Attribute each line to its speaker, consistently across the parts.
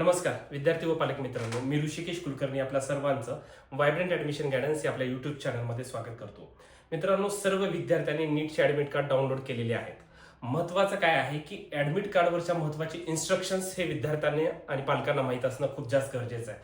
Speaker 1: नमस्कार विद्यार्थी व पालक मित्रांनो मी ऋषिकेश कुलकर्णी आपल्या सर्वांचं व्हायब्रंट ऍडमिशन गायडन्स या आपल्या युट्यूब चॅनलमध्ये स्वागत करतो. मित्रांनो सर्व विद्यार्थ्यांनी नीटचे ॲडमिट कार्ड डाउनलोड केलेले आहेत. महत्वाचं काय आहे की ऍडमिट कार्डवरच्या महत्त्वाचे इन्स्ट्रक्शन्स हे विद्यार्थ्यांनी आणि पालकांना माहीत असणं खूप जास्त गरजेचं आहे.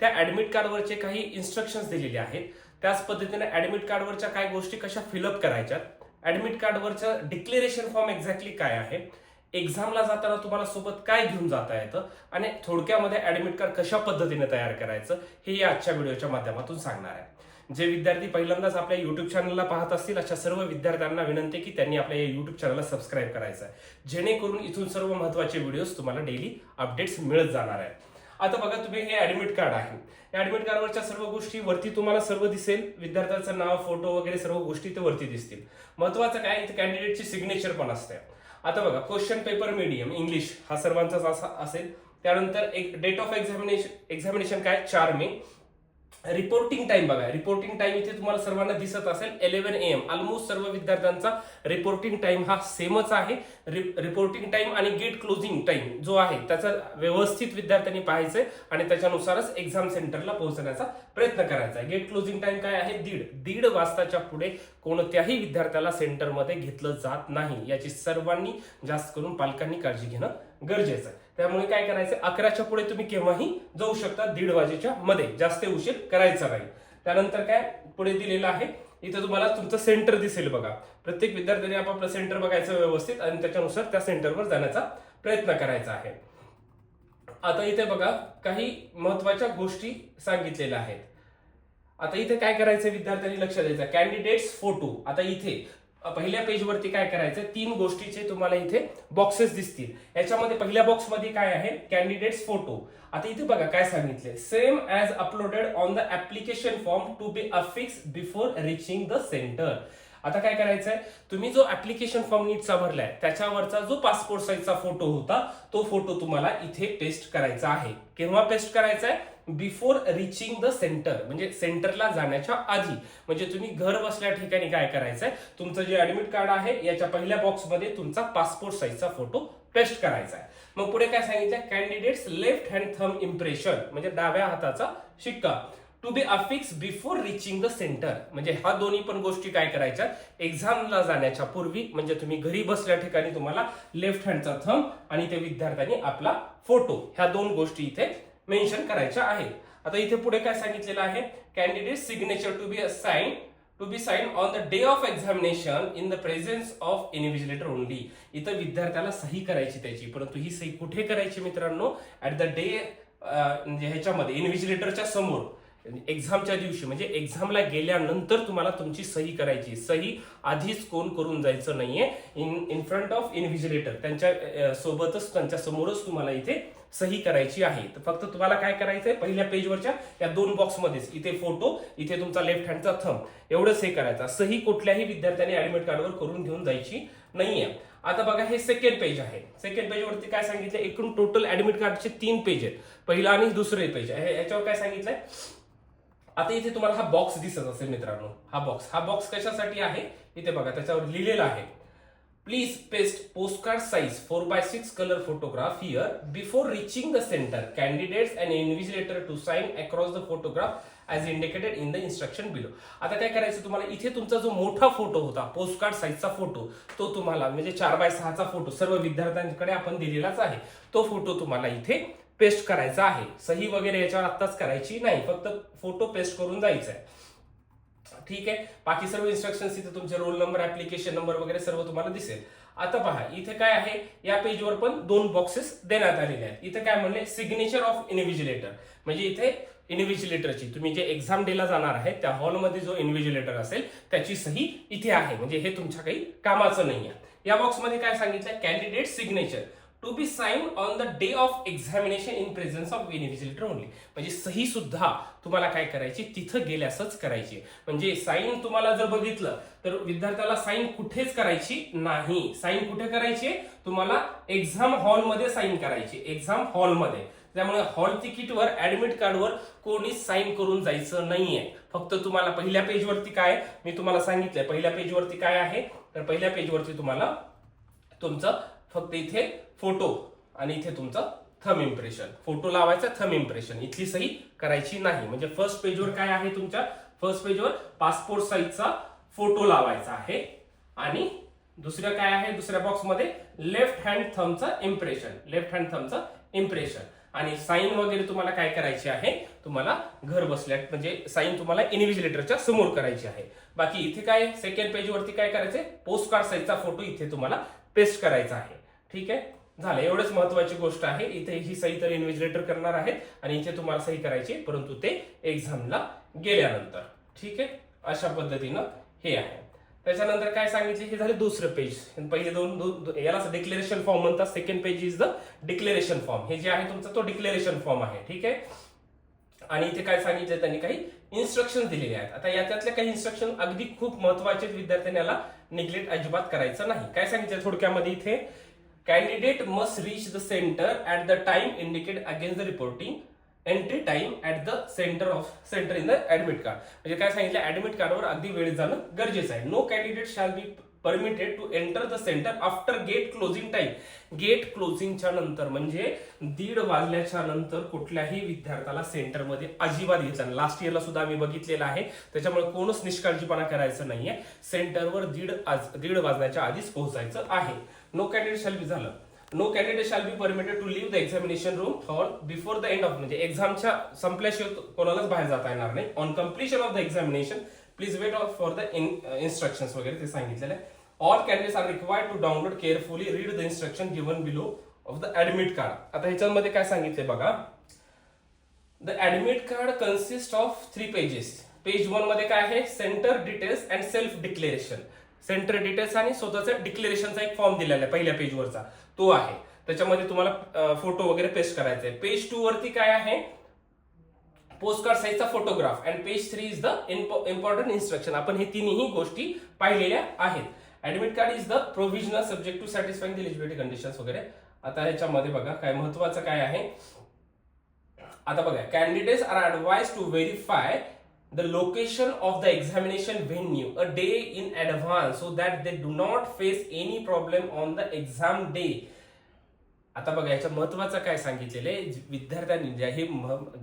Speaker 1: त्या ऍडमिट कार्डवरचे काही इन्स्ट्रक्शन्स दिलेले आहेत. त्याच पद्धतीने ऍडमिट कार्डवरच्या काय गोष्टी कशा फिलअप करायच्यात? ऍडमिट कार्डवरचं डिक्लेरेशन फॉर्म एक्झॅक्टली काय आहे? एक्झामला जाताना तुम्हाला सोबत काय घेऊन जाता येतं आणि थोडक्यामध्ये ऍडमिट कार्ड कशा पद्धतीने तयार करायचं हे या आजच्या व्हिडिओच्या माध्यमातून सांगणार आहे. जे विद्यार्थी पहिल्यांदाच आपल्या युट्यूब चॅनलला पाहत असतील अशा सर्व विद्यार्थ्यांना विनंती की त्यांनी आपल्या या युट्यूब चॅनलला सबस्क्राईब करायचं आहे. जेणेकरून इथून सर्व महत्त्वाचे व्हिडिओज तुम्हाला डेली अपडेट्स मिळत जाणार आहेत. आता बघा तुम्ही हे ऍडमिट कार्ड आहे. या ऍडमिट कार्डवरच्या सर्व गोष्टी वरती तुम्हाला सर्व दिसेल. विद्यार्थ्याचं नाव फोटो वगैरे सर्व गोष्टी ते वरती दिसतील. महत्वाचं काय? इथे कॅन्डिडेटची सिग्नेचर पण असते. आता बघा क्वेश्चन पेपर मीडियम इंग्लिश हा सर्वांचाच असा असेल. त्यानंतर एक डेट ऑफ एक्झामिनेशन एक्झामिनेशन काय? चार मे. रिपोर्टिंग टाइम बघा. रिपोर्टिंग टाइम इथे तुम्हाला सर्वांना दिसत असेल इलेव्हन एम ऑलमोस्ट सर्व विद्यार्थ्यांचा रिपोर्टिंग टाइम हा सेमच आहे. रिपोर्टिंग टाइम आणि गेट क्लोजिंग टाइम जो आहे त्याचा व्यवस्थित विद्यार्थ्यांनी पाहायचंय आणि त्याच्यानुसारच एक्झाम सेंटरला पोहोचण्याचा प्रयत्न करायचा आहे. गेट क्लोजिंग टाइम काय आहे? दीड. दीड वाजताच्या पुढे कोणत्याही विद्यार्थ्याला सेंटरमध्ये घेतलं जात नाही. याची सर्वांनी जास्त करून पालकांनी काळजी घेणं गरजेचं आहे. त्यामुळे काय करायचं? अकराच्या पुढे तुम्ही केव्हाही जाऊ शकता दीड वाजेच्या मध्ये. जास्त उशीर करायचा नाही. त्यानंतर काय पुढे दिलेलं आहे? इथे तुम्हाला तुमचं सेंटर दिसेल बघा. प्रत्येक विद्यार्थ्याने आपापलं सेंटर बघायचं व्यवस्थित आणि त्याच्यानुसार त्या सेंटरवर जाण्याचा प्रयत्न करायचा आहे. आता इथे बघा काही महत्त्वाच्या गोष्टी सांगितलेल्या आहेत. आता इथे काय करायचं? विद्यार्थ्यांनी लक्ष द्यायचं. कॅन्डिडेट्स फोटो आता इथे पहिल्या पेजवरती काय करायचं? तीन गोष्टीचे तुम्हाला इथे बॉक्सेस दिसतील. याच्यामध्ये पहिल्या बॉक्समध्ये काय आहे? कॅन्डिडेट्स फोटो आता इथे बघा काय सांगितले same as uploaded on the application form to be affix before reaching the centre आता काय करायचंय? तुम्ही जो ऍप्लिकेशन फॉर्म नीटचा भरलाय त्याच्यावरचा जो पासपोर्ट साईजचा फोटो होता तो फोटो तुम्हाला इथे पेस्ट करायचा आहे. केव्हा पेस्ट करायचा आहे बिफोर रिचिंग द सेंटर म्हणजे सेंटरला जाण्याच्या आधी. म्हणजे तुम्ही घर बसल्या ठिकाणी काय करायचंय? तुमचं जे ऍडमिट कार्ड आहे याच्या पहिल्या बॉक्समध्ये तुमचा पासपोर्ट साईजचा फोटो पेस्ट करायचा आहे मग पुढे काय सांगितलं candidates left hand thumb impression म्हणजे डाव्या हाताचा शिक्का. To be affix before reaching the centre म्हणजे हा दोन्ही पण गोष्टी काय करायच्या एक्झामला जाण्याच्या पूर्वी म्हणजे तुम्ही घरी बसल्या ठिकाणी तुम्हाला लेफ्ट हँडचा थम आणि ते विद्यार्थ्यांनी आपला फोटो ह्या दोन गोष्टी इथे मेन्शन करायच्या आहेत आता इथे पुढे काय सांगितलेलं आहे? Candidate signature to be sign to be sign on the day of examination in the presence of invigilator only इथं विद्यार्थ्याला सही करायची त्याची परंतु ही सही कुठे करायची मित्रांनो? ऍट द डे म्हणजे ह्याच्यामध्ये इन्व्हिजिलेटरच्या समोर. एक्झामच्या दिवशी म्हणजे एक्झामला गेल्यानंतर तुम्हाला तुमची सही करायची. सही आधीच कोण करून जायचं नाहीये. In in front of invigilator त्यांच्या सोबतच त्यांच्या समोरच तुम्हाला इथे सही करायची आहे. तर फक्त तुम्हाला काय करायचंय? पहिल्या पेजवरच्या या दोन बॉक्समध्येच इथे फोटो इथे तुमचा लेफ्ट हँडचा थंब एवढंच हे करायचा. सही कुठल्याही विद्यार्थ्याने ऍडमिट कार्डवर करून घेऊन जायची नाहीये. आता बघा हे सेकंड पेज आहे. सेकंड पेजवरती काय सांगितलं एकूण टोटल ऍडमिट कार्डचे तीन पेज आहेत. पहिला आणि दुसरे पेज आहे याच्यावर काय सांगितलंय? आता इथे तुम्हाला हा बॉक्स दिसत असेल मित्रांनो. हा बॉक्स हा बॉक्स कशासाठी आहे? इथे बघा त्याच्यावर लिहिलेला आहे. Please paste postcard size four by six colour photograph here before reaching the centre candidates and invigilator to sign across the photograph as indicated in the instruction below आता काय करायचं तुम्हाला? इथे तुमचा जो मोठा फोटो होता पोस्टकार्ड साईजचा फोटो तो तुम्हाला म्हणजे चार बाय सहाचा फोटो सर्व विद्यार्थ्यांकडे आपण दिलेलाच आहे. तो फोटो तुम्हाला इथे पेस्ट करायचा आहे. सही वगैरे याच्यावर आत्ताच करायची नाही. फक्त फोटो पेस्ट करून जायचा आहे ठीक आहे? बाकी सर्व इन्स्ट्रक्शन्स इथे तुमचे रोल नंबर ऍप्लिकेशन नंबर वगैरे सर्व तुम्हाला दिसेल. आता पहा इथे काय आहे? या पेजवर पण दोन बॉक्सेस देण्यात आलेले आहेत. इथे काय म्हणले? सिग्नेचर ऑफ इन्व्हिजिलेटर म्हणजे इथे इन्व्हिजिलेटरची तुम्ही जे एक्झाम डेला जाणार आहे त्या हॉलमध्ये जो इन्व्हिजिलेटर असेल त्याची सही इथे आहे. म्हणजे हे तुमच्या काही कामाचं नाही आहे या बॉक्समध्ये काय सांगितलं candidate signature to be sign on the day of examination in presence of invigilator only म्हणजे सही सुद्धा तुम्हाला काय करायची? तिथं गेल्यासच करायची. म्हणजे साईन तुम्हाला जर बघितलं तर विद्यार्थ्याला साईन कुठेच करायची नाही. साईन कुठे करायची? तुम्हाला एक्झाम हॉलमध्ये साईन करायची. एक्झाम हॉलमध्ये त्यामुळे हॉल तिकीटवर ऍडमिट कार्डवर कोणीच साईन करून जायचं नाहीये. फक्त तुम्हाला पहिल्या पेजवरती काय? मी तुम्हाला सांगितलंय पहिल्या पेजवरती काय आहे? तर पहिल्या पेजवरती तुम्हाला तुमचं फक्त इथे फोटो आणि इथे तुमचं थम इम्प्रेशन फोटो लावायचा थम इम्प्रेशन इथली सही करायची नाही. म्हणजे फर्स्ट पेजवर काय आहे तुमच्या? फर्स्ट पेजवर पासपोर्ट साईजचा फोटो लावायचा आहे. आणि दुसरं काय आहे? दुसऱ्या बॉक्समध्ये लेफ्ट हँड थमचं इम्प्रेशन लेफ्ट हँड थमचं इम्प्रेशन आणि साईन वगैरे तुम्हाला काय करायची आहे? तुम्हाला घर बसल्या म्हणजे साईन तुम्हाला इन्व्हिजिलेटरच्या समोर करायची आहे. बाकी इथे काय? सेकंड पेजवरती काय करायचे पोस्ट कार्ड साईजचा फोटो इथे तुम्हाला पेस्ट करायचा आहे. ठीक आहे? झालं. एवढंच महत्वाची गोष्ट आहे. इथे ही सही तर इन्व्हिजिलेटर करणार आहेत आणि इथे तुम्हाला सही करायची आहे, परंतु ते एक्झामला गेल्यानंतर. ठीक आहे? अशा पद्धतीनं हे आहे. त्याच्यानंतर काय सांगितले? हे झाले दुसरं पेज पहिले दोन दो- याला डिक्लेरेशन फॉर्म म्हणतात. Second page is the declaration form हे जे आहे तुमचा तो डिक्लेरेशन फॉर्म आहे. ठीक आहे? आणि इथे काय सांगितलं त्यांनी? काही इन्स्ट्रक्शन दिलेले आहेत. आता याच्यातले काही इन्स्ट्रक्शन अगदी खूप महत्त्वाचे आहेत. विद्यार्थ्यांनी याला निग्लेक्ट अजिबात करायचं नाही. काय सांगितलं थोडक्यामध्ये इथे? Candidate must reach the centre at the time indicate against the reporting entry time at the centre of centre in the admit card म्हणजे काय सांगितलं ऍडमिट कार्डवर अगदी वेळ जाणं गरजेचं आहे. No candidate shall be permitted to enter the centre after gate closing time gate क्लोजिंगच्या नंतर म्हणजे दीड वाजल्याच्या नंतर कुठल्याही विद्यार्थ्याला सेंटरमध्ये अजिबात यायचं लास्ट इयरला सुद्धा आम्ही बघितलेलं आहे. त्याच्यामुळे कोणच निष्काळजीपणा करायचं नाहीये. सेंटरवर दीड आज दीड वाजण्याच्या आधीच पोहोचायचं आहे. नो कॅन्डिडेट शॅल बी झालं. No candidate shall be permitted to leave the examination room for before the end of म्हणजे एक्झामच्या संपल्याशिवाय कोणालाच बाहेर जाता येणार नाही. On completion of the examination please wait for the instructions वगैरे ते सांगितलेले all candidates are required to download carefully read the instruction given below of the admit card आता ह्याच्यामध्ये काय सांगितले बघा. The admit card consist of three pages page वनमध्ये काय आहे? Centre details and self declaration centre details आणि स्वतःचा डिक्लेरेशनचा एक फॉर्म दिलेला आहे पहिल्या पेजवरचा तो आहे. त्याच्यामध्ये तुम्हाला फोटो वगैरे पेस्ट करायचा आहे पेज टू वरती काय आहे? पोस्ट कार्ड साईजचा photograph and page three is the important instruction आपण हे तिन्ही गोष्टी पाहिलेल्या आहेत. Admit card is the provisional subject to satisfying the eligibility conditions वगैरे. आता ह्याच्यामध्ये बघा काय महत्वाचं काय आहे? आता बघा candidates are advise to verify the location of the examination venue a day in advance so that they do not face any problem on the exam day आता बघा याच्या महत्वाचं काय सांगितलेलं आहे? विद्यार्थ्यांनी जे हे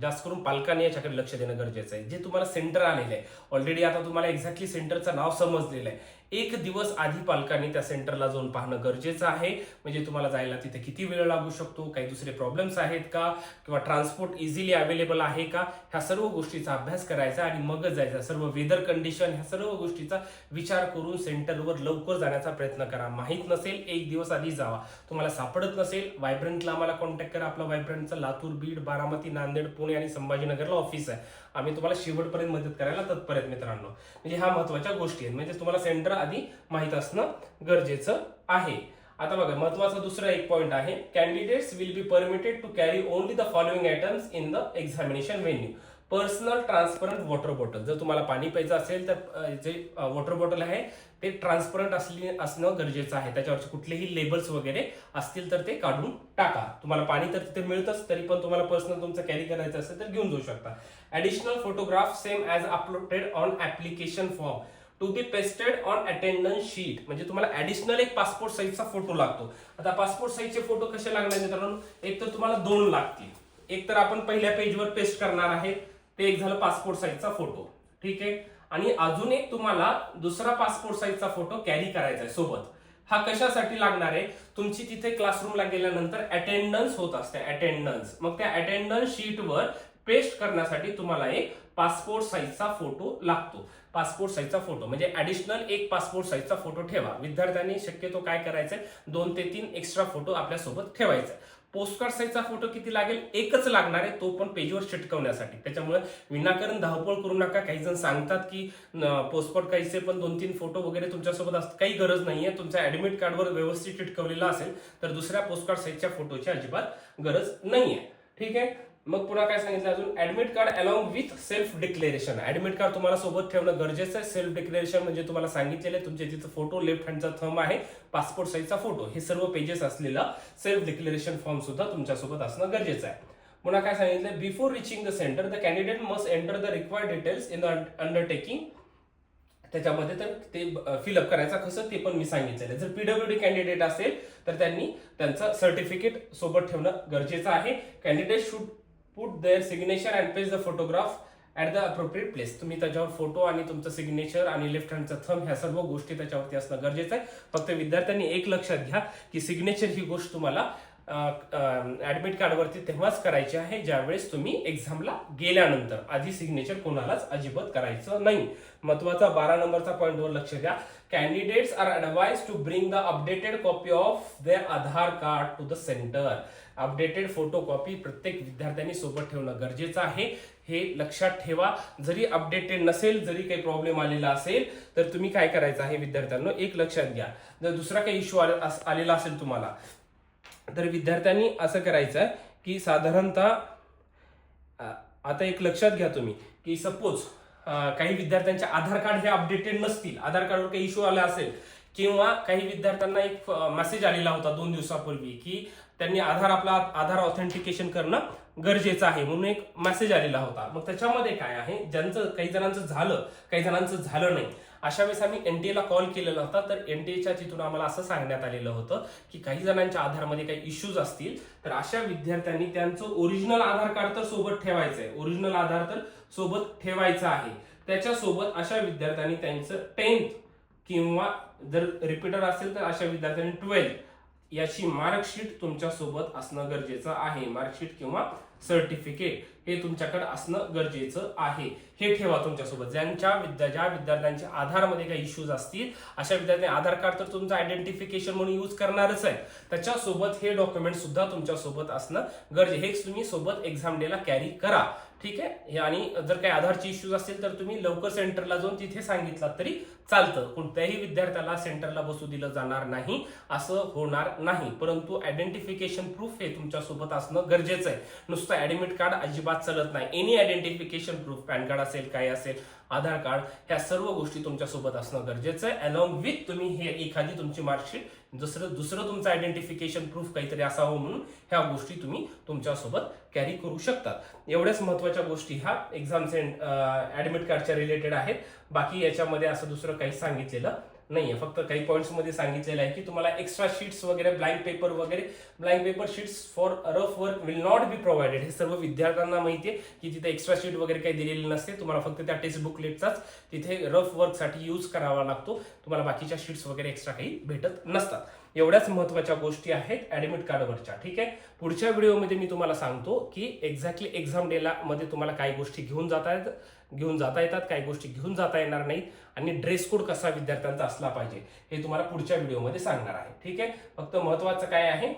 Speaker 1: जास्त करून पालकांनी याच्याकडे लक्ष देणं गरजेचं आहे. जे तुम्हाला सेंटर आलेलं आहे. ऑलरेडी आता तुम्हाला एक्झॅक्टली सेंटरचं नाव समजलेलं आहे. एक दिवस आधी पालकांनी त्या सेंटरला जाऊन पाहणं गरजेचं आहे. म्हणजे तुम्हाला जायला तिथे किती वेळ लागू शकतो? काही दुसरे प्रॉब्लेम्स आहेत का? किंवा ट्रान्सपोर्ट इझिली अवेलेबल आहे का? ह्या सर्व गोष्टीचा अभ्यास करायचा आणि मगच जायचा. सर्व वेदर कंडिशन ह्या सर्व गोष्टीचा विचार करून सेंटरवर लवकर जाण्याचा प्रयत्न करा. माहीत नसेल एक दिवस आधी जावा. तुम्हाला सापडत नसेल वायब्रंटला आम्हाला कॉन्टॅक्ट करा. आपला वायब्रंटचा लातूर बीड बारामती नांदेड पुणे आणि संभाजीनगरला ऑफिस आहे. आम्ही तुम्हाला शेवटपर्यंत मदत करायला तत्पर आहेत मित्रांनो. म्हणजे ह्या महत्त्वाच्या गोष्टी आहेत. म्हणजे तुम्हाला सेंटर आधी माहीत असणं गरजेचं आहे. आता बघा महत्त्वाचा दुसरा एक पॉईंट आहे. Candidates will be permitted to carry only the following items in the examination venue personal transparent water bottle. जर तुम्हाला पाणी प्यायचं असेल तर जे वॉटर बॉटल आहे ते ट्रान्सपरंट असली असणं गरजेचं आहे. त्याच्यावरचे कुठलेही लेबल्स वगैरे असतील तर ते काढून टाका. तुम्हाला पाणी तर तिथे मिळतंच तरी पण तुम्हाला पर्सनल तुमचं कॅरी करायचं असेल तर घेऊन जाऊ शकता. Additional photograph same as uploaded on application form to be pasted on attendance sheet म्हणजे तुम्हाला ऍडिशनल एक पासपोर्ट साईजचा फोटो लागतो. आता पासपोर्ट साईजचे फोटो कसे लागणार मित्रांनो? एक तर तुम्हाला दोन लागतील. एक तर आपण पहिल्या पेजवर पेस्ट करणार आहे. ते एक झालं पासपोर्ट साईजचा फोटो ठीक आहे? आणि अजून एक तुम्हाला दुसरा पासपोर्ट साईजचा फोटो कॅरी करायचा आहे सोबत. हा कशासाठी लागणार आहे? तुमची तिथे क्लासरूमला गेल्यानंतर अटेंडन्स होत असते अटेंडन्स मग त्या अटेंडन्स शीटवर पेस्ट करण्यासाठी तुम्हाला एक पासपोर्ट साईजचा फोटो लागतो. पासपोर्ट साईजचा फोटो म्हणजे ऍडिशनल एक पासपोर्ट साईजचा फोटो ठेवा. विद्यार्थ्यांनी शक्यतो काय करायचंय? दोन ते तीन एक्स्ट्रा फोटो आपल्यासोबत ठेवायचा पोस्टकार्ड साईजचा फोटो किती लागेल? एकच लागणार आहे तो पण पेजवर चिटकवण्यासाठी. त्याच्यामुळे विनाकारण धावपळ करू नका. काही जण सांगतात की पोस्टकार्ड काहीचे पण दोन तीन फोटो वगैरे तुमच्यासोबत असतात. काही गरज नाहीये. तुमच्या ऍडमिट कार्डवर व्यवस्थित चिटकवलेला असेल तर दुसऱ्या पोस्टकार्ड साईजच्या फोटोची अजिबात गरज नाहीये. ठीक आहे? मग पुन्हा काय सांगितलं अजून? Admit card along with self declaration admit card तुम्हाला सोबत ठेवणं गरजेचं आहे. सेल्फ डिक्लेरेशन म्हणजे तुम्हाला सांगितलेलं आहे. तुमच्या तिथं फोटो लेफ्ट हँडचा थंब आहे. पासपोर्ट साईजचा फोटो हे सर्व पेजेस असलेला सेल्फ डिक्लेरेशन फॉर्म सुद्धा तुमच्यासोबत असणं गरजेचं आहे. पुन्हा काय सांगितलं before reaching the centre the candidate must enter the required details in the undertaking त्याच्यामध्ये तर ते फिलअप करायचं. कसं? ते पण मी सांगितलेलं आहे. जर पीडब्ल्यू डी कॅन्डिडेट असेल तर त्यांनी त्यांचं सर्टिफिकेट सोबत ठेवणं गरजेचं आहे. Candidate should put their signature and page the photograph at the appropriate place तुम्ही त्याच्यावर फोटो आणि तुमचं सिग्नेचर आणि लेफ्ट हँडचं थंब ह्या सर्व गोष्टी त्याच्यावरती असणं गरजेचं आहे. फक्त विद्यार्थ्यांनी एक लक्षात घ्या की सिग्नेचर ही गोष्ट तुम्हाला ऍडमिट कार्डवरती तेव्हाच करायची आहे ज्यावेळेस तुम्ही एक्झामला गेल्यानंतर. आधी सिग्नेचर कोणालाच अजिबात करायचं नाही. महत्त्वाचा बारा नंबरचा पॉईंटवर लक्ष द्या. Candidates are advised to bring the updated copy of their Aadhaar card to the centre updated photo copy प्रत्येक विद्यार्थ्यांनी सोबत ठेवणं गरजेचं आहे. हे लक्षात ठेवा. जरी अपडेटेड नसेल जरी काही प्रॉब्लेम आलेला असेल तर तुम्ही काय करायचं आहे विद्यार्थ्यांना? एक लक्षात घ्या. जर दुसरा काही इश्यू आलेला असेल तुम्हाला तर विद्यार्थ्यांनी असं करायचं आहे की साधारणतः आता एक लक्षात घ्या तुम्ही की सपोज काही विद्यार्थ्यांचे आधार कार्ड हे अपडेटेड नसतील आधार कार्डवर काही इश्यू आला असेल किंवा काही विद्यार्थ्यांना एक मेसेज आलेला होता दोन दिवसापूर्वी की त्यांनी आधार आपला आधार ऑथेंटिकेशन करणं गरजेचं आहे म्हणून एक मेसेज आलेला होता. मग त्याच्यामध्ये काय आहे? ज्यांचं काही जणांचं झालं काही जणांचं झालं नाही. अशा वेळेस आम्ही एनटीएला कॉल केलेला होता. तर एनटीएच्या तिथून आम्हाला असं सांगण्यात आलेलं होतं की काही जणांच्या आधारमध्ये काही इश्यूज असतील तर अशा विद्यार्थ्यांनी त्यांचं ओरिजिनल आधार कार्ड तर सोबत ठेवायचं आहे. ओरिजिनल आधार तर सोबत ठेवायचं आहे. त्याच्यासोबत अशा विद्यार्थ्यांनी त्यांचं टेन्थ किंवा जर रिपीटर असेल तर अशा विद्यार्थ्यांनी ट्वेल्थ याची मार्कशीट तुमच्यासोबत असणं गरजेचं आहे. मार्कशीट किंवा सर्टिफिकेट हे तुमच्याकडे असणं गरजेचं आहे. हे ठेवा तुमच्यासोबत. ज्यांच्या विद्या ज्या विद्यार्थ्यांच्या आधारमध्ये काही इश्यूज असतील अशा विद्यार्थ्यांनी आधार कार्ड तर तुमचं आयडेंटिफिकेशन म्हणून यूज करणारच आहे. त्याच्यासोबत हे डॉक्युमेंट सुद्धा तुमच्यासोबत असणं गरजे हेच तुम्ही सोबत एक्झाम डेला कॅरी करा. ठीक आहे? आणि जर काही आधारचे इश्यूज असतील तर तुम्ही लवकर सेंटरला जाऊन तिथे सांगितलं तरी चालतं. कोणत्याही विद्यार्थ्याला सेंटरला बसू दिलं जाणार नाही असं होणार नाही. परंतु आयडेंटिफिकेशन प्रूफ हे तुमच्यासोबत असणं गरजेचं आहे. नुसतं ऍडमिट कार्ड अजिबात चालत नाही. Any identification proof PAN card असेल काय असेल आधार कार्ड ह्या सर्व गोष्टी तुमच्यासोबत असणं गरजेचं आहे. अलॉंग विथ तुम्ही हे एखादी तुमची मार्कशीट दुसरं दुसरं तुमचं आयडेंटिफिकेशन प्रूफ काहीतरी असावं म्हणून ह्या गोष्टी तुम्ही तुमच्यासोबत कॅरी करू शकतात एवढ्याच महत्त्वाच्या गोष्टी ह्या एक्झाम सेंट ऍडमिट कार्डच्या रिलेटेड आहेत. बाकी याच्यामध्ये असं दुसरं काही सांगितलेलं नाही आहे फक्त काही पॉईंट्समध्ये सांगितलेलं आहे की तुम्हाला एक्स्ट्रा शीट्स वगैरे ब्लँक पेपर वगैरे blank paper sheets for rough work will not be provided हे सर्व विद्यार्थ्यांना माहिती आहे की तिथे एक्स्ट्रा शीट वगैरे काही दिलेली नसते. तुम्हाला फक्त त्या टेक्स्ट बुकलेटचाच तिथे रफ वर्कसाठी यूज करावा लागतो. तुम्हाला बाकीच्या शीट्स वगैरे एक्स्ट्रा काही भेटत नसतात. एवढ्याच महत्त्वाच्या गोष्टी आहेत ऍडमिट कार्डवरच्या ठीक आहे? पुढच्या व्हिडिओमध्ये मी तुम्हाला सांगतो की एक्झॅक्टली एक्झाम डेला मध्ये तुम्हाला काही गोष्टी घेऊन जाता येत घेऊन जाता येतात काही गोष्टी घेऊन जाता येणार नाहीत आणि ड्रेस कोड कसा विद्यार्थ्यांचा असला पाहिजे हे तुम्हाला पुढच्या व्हिडिओमध्ये सांगणार आहे. ठीक आहे? फक्त महत्वाचं काय आहे?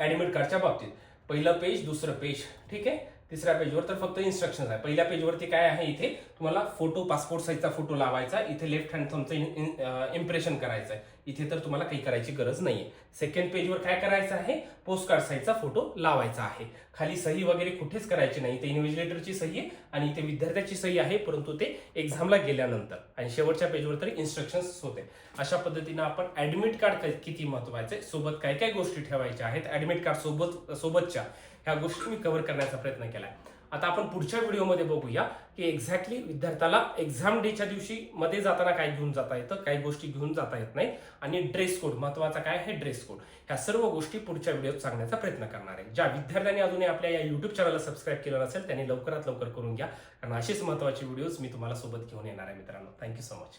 Speaker 1: ऍडमिट कार्डच्या बाबतीत. पहिलं पेज दुसरं पेज ठीक आहे? तिसऱ्या पेजवर तर फक्त इन्स्ट्रक्शन आहे. पहिल्या पेजवरती काय आहे इथे? तुम्हाला फोटो पासपोर्ट साईजचा फोटो लावायचा इथे लेफ्ट हँड थमचं इम्प्रेशन करायचं आहे. इथे तर तुम्हाला काही करायची गरज नाहीये. सेकंड पेजवर काय करायचं आहे? पोस्ट कार्ड साईजचा फोटो लावायचा आहे. खाली सही वगैरे कुठेच करायची नाही. इथे इन्व्हिजिलेटरची सही आहे आणि इथे विद्यार्थ्याची सही आहे परंतु ते एक्झामला गेल्यानंतर. आणि शेवटच्या पेजवर तरी इन्स्ट्रक्शन्स होते. अशा पद्धतीनं आपण ऍडमिट कार्ड किती महत्वाचं आहे, सोबत काय काय गोष्टी ठेवायच्या आहेत? ऍडमिट कार्ड सोबत सोबतच्या ह्या गोष्टी मी कव्हर करण्याचा प्रयत्न केला. केलाय. आता आपण पुढच्या व्हिडिओमध्ये बघूया की एक्झॅक्टली विद्यार्थ्याला एक्झाम डेच्या दिवशी मध्ये जाताना काय घेऊन जाता येतं काही गोष्टी घेऊन जाता येत नाही आणि ड्रेस कोड महत्त्वाचा काय आहे ड्रेस कोड ह्या सर्व गोष्टी पुढच्या व्हिडिओत सांगण्याचा प्रयत्न करणार आहे. ज्या विद्यार्थ्यांनी अजूनही आपल्या या युट्यूब चॅनलला सबस्क्राईब केलं नसेल त्यांनी लवकरात लवकर करून घ्या. कारण अशीच महत्वाची व्हिडिओज मी तुम्हाला सोबत घेऊन येणार आहे मित्रांनो. Thank you so much